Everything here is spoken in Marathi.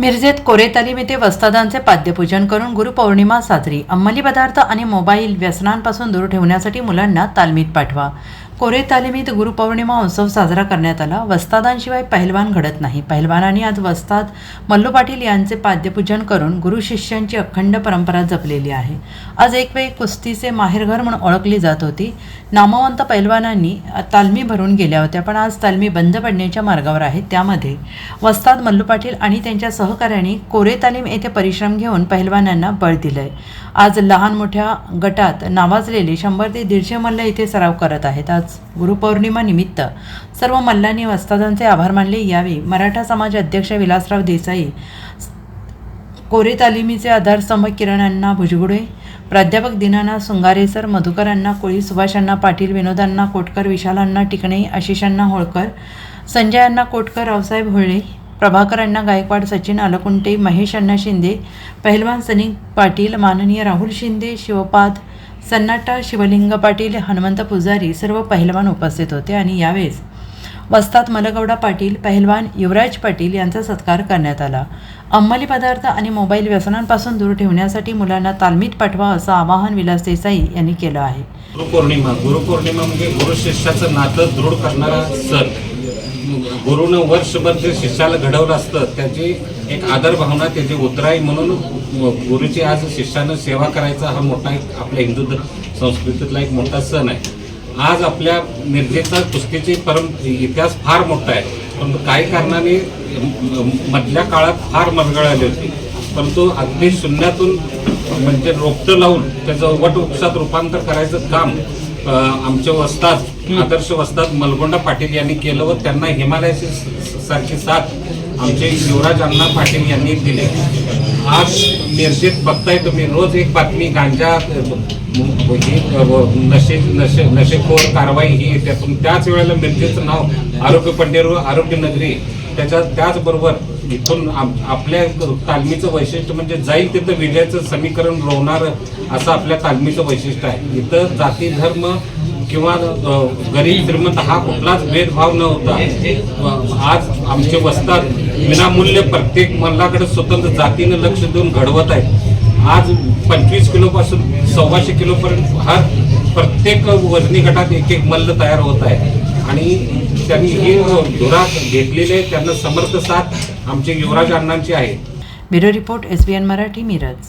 मिरजेत कोरे तालीम येथे वस्तादांचे पाद्यपूजन करून गुरुपौर्णिमा साजरी. अंमली पदार्थ आणि मोबाईल व्यसनांपासून दूर ठेवण्यासाठी मुलांना तालमीत पाठवा. कोरे तालिमीत गुरुपौर्णिमा उत्सव साजरा करण्यात आला. वस्तादांशिवाय पहिलवान घडत नाही. पहिलवानांनी आज वस्ताद मल्लू पाटील यांचे पाद्यपूजन करून गुरु शिष्यांची अखंड परंपरा जपलेली आहे. आज एक वेळ कुस्तीचे माहेरघर म्हणून ओळखली जात होती. नामवंत पहिलवानांनी तालमी भरून गेल्या होत्या पण आज तालमी बंद पडण्याच्या मार्गावर आहेत त्यामध्ये वस्ताद मल्लू पाटील आणि त्यांच्या सहकाऱ्यांनी कोरे तालीम येथे परिश्रम घेऊन पहिलवानांना बळ दिलंय. आज लहान मोठ्या गटात नावाजलेले शंभर ते दीडशे मल्ल इथे सराव करत आहेत. आज गुरुपौर्णिमा निमित्त. सर्व मल्लांनी वस्तादांचे आभार मानले यावे मराठा समाज अध्यक्ष विलासराव देसाई कोरे तालिमीचे आधारस्तंभ किरणांना भुजगुडे प्राध्यापक दिनानाथ सुंगारेसर मधुकरांना कोळी सुभाषांना पाटील विनोदांना कोटकर विशालांना टिकणे आशिषांना होळकर संजय कोटकर रावसाहेब होळे प्रभाकरांना गायकवाड सचिन अलकुंटे महेश अण्णा शिंदे पहिलवान सनी पाटील माननीय राहुल शिंदे शिवपाद सन्नाटा शिवलिंग पाटील हनुमंत पुजारी सर्व पहिलवान उपस्थित होते आणि यावेळेस वस्तात मलगौडा पाटील पहिलवान युवराज पाटील यांचा सत्कार करण्यात आला. अंमली पदार्थ आणि मोबाईल व्यसनांपासून दूर ठेवण्यासाठी मुलांना तालमीत पाठवा असं आवाहन विलास देसाई यांनी केलं आहे. गुरुपौर्णिमा गुरुपौर्णिमा म्हणजे गुरु शिष्याचं नातं दृढ करणारा सण. गुरुनं वर्षभर जे शिष्याला घडवलं असतं त्याची एक आदर भावना त्याची उतराई म्हणून गुरुची आज शिष्यानं सेवा करायचा हा मोठा एक आपल्या हिंदू संस्कृतीतला एक मोठा सण आहे. आज आपल्या निर्देशात कुस्तीची परम इतिहास फार मोठा आहे. पण काही कारणाने मधल्या काळात फार मरगळ आली होती. परंतु अगदी शून्यातून म्हणजे रोपटं लावून त्याचं वटवृक्षात रूपांतर करायचं काम आमच्या आमचे वस्ताद आदर्श वस्ताद मलगोंडा पाटील यांनी केलं व त्यांना हिमालयाची सारखी साथ आमचे युवराज अण्णा पाटील यांनी दिले. आज निर्जित बघताय तुम्ही रोज एक बातमी गांजा ही, नशे नशे नशेखोर कारवाई ही येते पण त्याच वेळेला मिरजेचं नाव आरोग्य पंढेरू आरोग्य नगरी त्याच्या त्याचबरोबर इथून आपल्या तालमीचं वैशिष्ट्य म्हणजे जाईल तिथं विजयाचं समीकरण रोवणार असं आपल्या तालमीचं वैशिष्ट्य आहे. इथं जाती धर्म किंवा गरीब श्रीमंत हा कुठलाच भेदभाव न होता आज आमचे वस्तात विनामूल्य प्रत्येक मल्लाकडे स्वतंत्र जातीनं लक्ष देऊन घडवत आहे आज पंचवीस किलोपासून सव्वाशे किलोपर्यंत हा प्रत्येक वजनी गटात एक एक मल्ल तयार होत आहे. आणि त्यांनी ही धुरा घेतलेली आहे त्यांना समर्थ साथ आमचे युवराज अण्णांची आहे. Bureau report S B N Marathi Miraj.